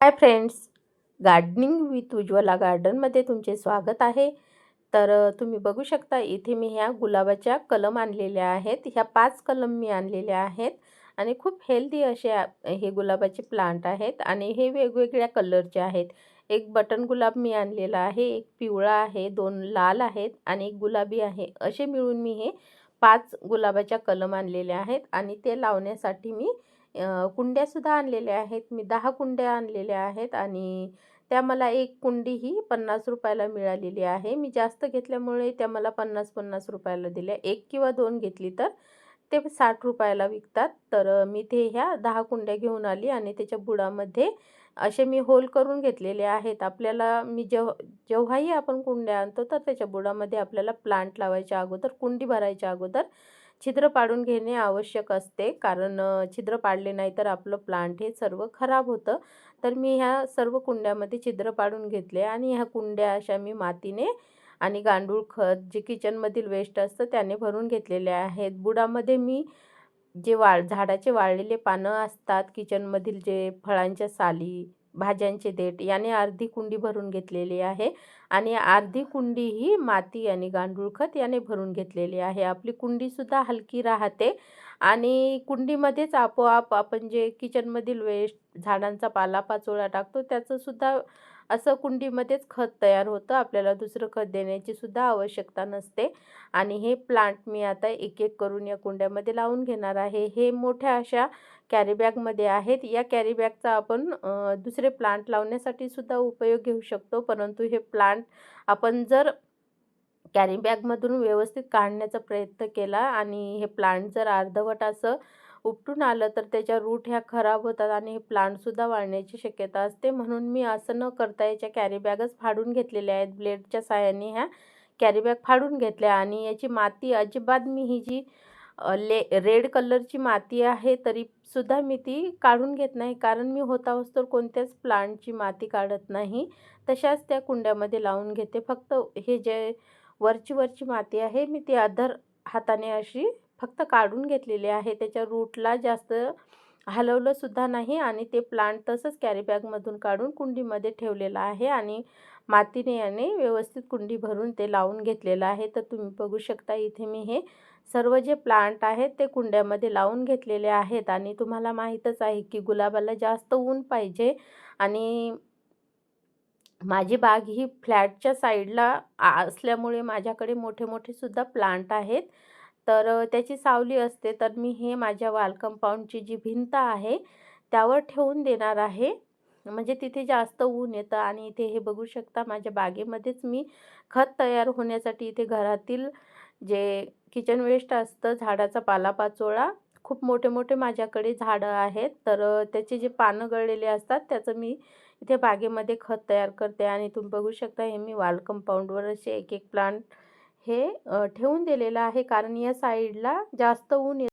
Hi friends gardening with Ujjwala गार्डनमध्ये तुमचे स्वागत आहे. तर तुम्ही बघू शकता इथे मी ह्या गुलाबाच्या कलम आणलेल्या आहेत. ह्या पाच कलम मी आणलेल्या आहेत. आणि खूप हेल्दी असे हे गुलाबाचे प्लांट आहेत. आणि हे वेगवेगळ्या कलरचे आहेत. एक बटन गुलाब मी आणलेला आहे. एक पिवळा आहे. दोन लाल आहेत. आणि एक गुलाबी आहे. असे मिळून मी हे पाच गुलाबाच्या कलम आणलेल्या आहेत आणि ते लावण्यासाठी मी कुंड्यासुद्धा आणलेल्या आहेत. मी दहा कुंड्या आणलेल्या आहेत आणि त्या मला एक कुंडी ही पन्नास रुपयाला मिळालेली आहे. मी जास्त घेतल्यामुळे त्या मला पन्नास पन्नास रुपयाला दिल्या. एक किंवा दोन घेतली तर ते साठ रुपयाला विकतात. तर मी ते ह्या दहा कुंड्या घेऊन आली आणि त्याच्या बुडामध्ये असे मी होल करून घेतलेले आहेत. आपल्याला मी जेव्हा जेव्हाही आपण कुंड्या आणतो तर त्याच्या बुडामध्ये आपल्याला प्लांट लावायच्या अगोदर कुंडी भरायच्या अगोदर छिद्र पाडून घेणे आवश्यक असते. कारण छिद्र पाडले नाही तर आपलं प्लांट हे सर्व खराब होतं. तर मी ह्या सर्व कुंड्यामध्ये छिद्र पाडून घेतले आणि ह्या कुंड्या अशा मी मातीने आणि गांडूळ खत जे किचनमधील वेस्ट असतं त्याने भरून घेतलेले आहेत. बुडामध्ये मी जे वाळ झाडाचे वाळलेले पानं असतात किचनमधील जे फळांच्या साली भाज्यांचे देठ याने अर्धी कुंडी भरून घेतलेली आहे. आणि अर्धी कुंडी ही माती आणि गांडूळ खत याने भरून घेतलेली आहे. आपली कुंडीसुद्धा हलकी राहते आणि कुंडीमध्येच आपोआप आपण जे किचनमधील वेस्ट झाडांचा पालापाचोळा टाकतो त्याचंसुद्धा असं कुंडीमध्येच खत तयार होतं. आपल्याला दुसरं खत देण्याची सुद्धा आवश्यकता नसते. आणि हे प्लांट मी आता एक एक करून या कुंड्यामध्ये लावून घेणार आहे. हे मोठ्या अशा कॅरीबॅगमध्ये आहेत. या कॅरीबॅगचा आपण दुसरे प्लांट लावण्यासाठी सुद्धा उपयोग घेऊ शकतो. परंतु हे प्लांट आपण जर कॅरीबॅगमधून व्यवस्थित काढण्याचा प्रयत्न केला आणि हे प्लांट जर अर्धवट असं उपटून आलं तर त्याच्या रूट ह्या खराब होतात आणि हे प्लांटसुद्धा वाळण्याची शक्यता असते. म्हणून मी असं न करता याच्या कॅरीबॅगच फाडून घेतलेल्या आहेत. ब्लेडच्या साह्याने ह्या कॅरीबॅग फाडून घेतल्या आणि याची माती अजिबात मी ही जी ले रेड कलरची माती आहे तरीसुद्धा मी ती काढून घेत नाही. कारण मी होता तर कोणत्याच प्लांटची माती काढत नाही. तशाच त्या कुंड्यामध्ये लावून घेते. फक्त हे जे वरची वरची माती आहे मी ती अधर हाताने अशी फक्त काढून घेतलेले आहे. त्याच्या रूटला जास्त हलवलंसुद्धा नाही आणि ते प्लांट तसंच कॅरीबॅगमधून काढून कुंडीमध्ये ठेवलेलं आहे आणि मातीने याने व्यवस्थित कुंडी भरून ते लावून घेतलेलं आहे. तर तुम्ही बघू शकता इथे मी हे सर्व जे प्लांट आहेत ते कुंड्यामध्ये लावून घेतलेले आहेत आणि तुम्हाला माहीतच आहे की गुलाबाला जास्त ऊन पाहिजे आणि माझी बाग ही फ्लॅटच्या साईडला असल्यामुळे माझ्याकडे मोठे मोठे सुद्धा प्लांट आहेत. तर त्याची सावली असते. तर मी हे माझ्या वाल कंपाऊंडची जी भिंत आहे त्यावर ठेवून देणार आहे. म्हणजे तिथे जास्त ऊन येतं आणि इथे हे बघू शकता माझ्या बागेमध्येच मी खत तयार होण्यासाठी इथे घरातील जे किचन वेस्ट असतं झाडाचा पालापाचोळा खूप मोठे मोठे माझ्याकडे झाडं आहेत. तर त्याचे जे पानं गळलेले असतात त्याचं मी इथे बागेमध्ये खत तयार करते. आणि तुम्ही बघू शकता हे मी वाल कंपाऊंडवर असे एक एक प्लांट हे अ, ठेवून दिलेलं आहे. कारण या साईडला जास्त ऊन ये